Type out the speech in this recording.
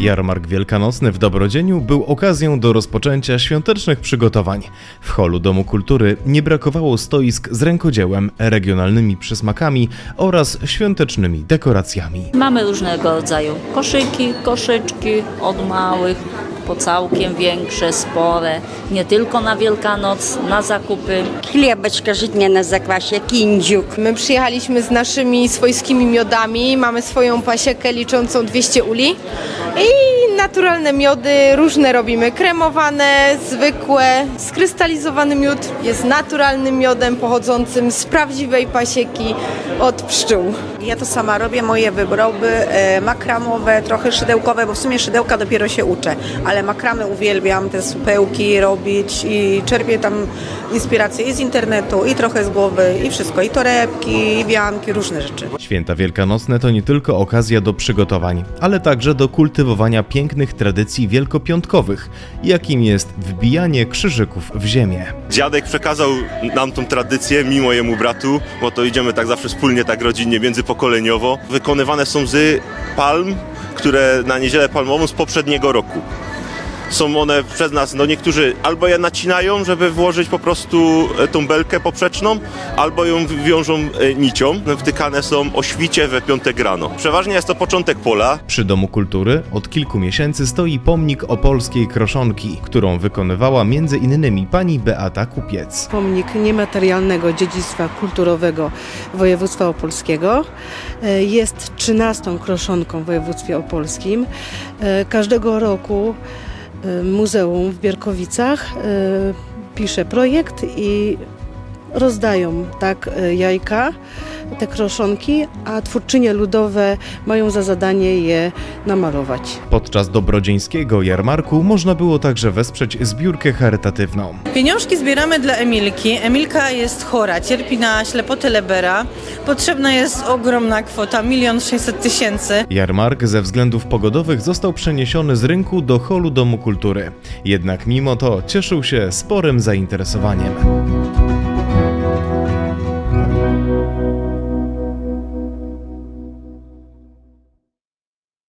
Jarmark Wielkanocny w Dobrodzieniu był okazją do rozpoczęcia świątecznych przygotowań. W holu Domu Kultury nie brakowało stoisk z rękodziełem, regionalnymi przysmakami oraz świątecznymi dekoracjami. Mamy różnego rodzaju koszyki, koszyczki od małych po całkiem większe, spore, nie tylko na Wielkanoc, na zakupy. Chlebeczka żytnia na zakwasie, kindziuk. My przyjechaliśmy z naszymi swojskimi miodami, mamy swoją pasiekę liczącą 200 uli i naturalne miody, różne robimy, kremowane, zwykłe, skrystalizowany miód jest naturalnym miodem pochodzącym z prawdziwej pasieki od pszczół. Ja to sama robię, moje wybroby e, makramowe, trochę szydełkowe, bo w sumie szydełka dopiero się uczę, ale makramy uwielbiam, te supełki robić i czerpię tam inspiracje i z internetu, i trochę z głowy, i wszystko, i torebki, i wianki, różne rzeczy. Święta Wielkanocne to nie tylko okazja do przygotowań, ale także do kultywowania pięknych tradycji wielkopiątkowych, jakim jest wbijanie krzyżyków w ziemię. Dziadek przekazał nam tą tradycję, mi mojemu bratu, bo to idziemy tak zawsze wspólnie, tak rodzinnie, międzypokoleniowo. Wykonywane są z palm, które na niedzielę palmową z poprzedniego roku. Są one przez nas, no niektórzy albo je nacinają, żeby włożyć po prostu e, tą belkę poprzeczną, albo ją wiążą e, nicią. Wtykane są o świcie we piątek rano. Przeważnie jest to początek pola, Przy Domu Kultury od kilku miesięcy stoi pomnik opolskiej kroszonki, którą wykonywała m.in. pani Beata Kupiec. pomnik niematerialnego dziedzictwa kulturowego województwa opolskiego. E, Jest 13 kroszonką w województwie opolskim. Każdego roku Muzeum w Bierkowicach e, pisze projekt i rozdają tak e, jajka, te kroszonki, a twórczynie ludowe mają za zadanie je namalować. Podczas dobrodzieńskiego jarmarku można było także wesprzeć zbiórkę charytatywną. Pieniążki zbieramy dla Emilki. Emilka jest chora, cierpi na ślepotę Lebera. Potrzebna jest ogromna kwota, milion sześćset tysięcy. Jarmark ze względów pogodowych został przeniesiony z rynku do holu Domu Kultury. Jednak mimo to cieszył się sporym zainteresowaniem.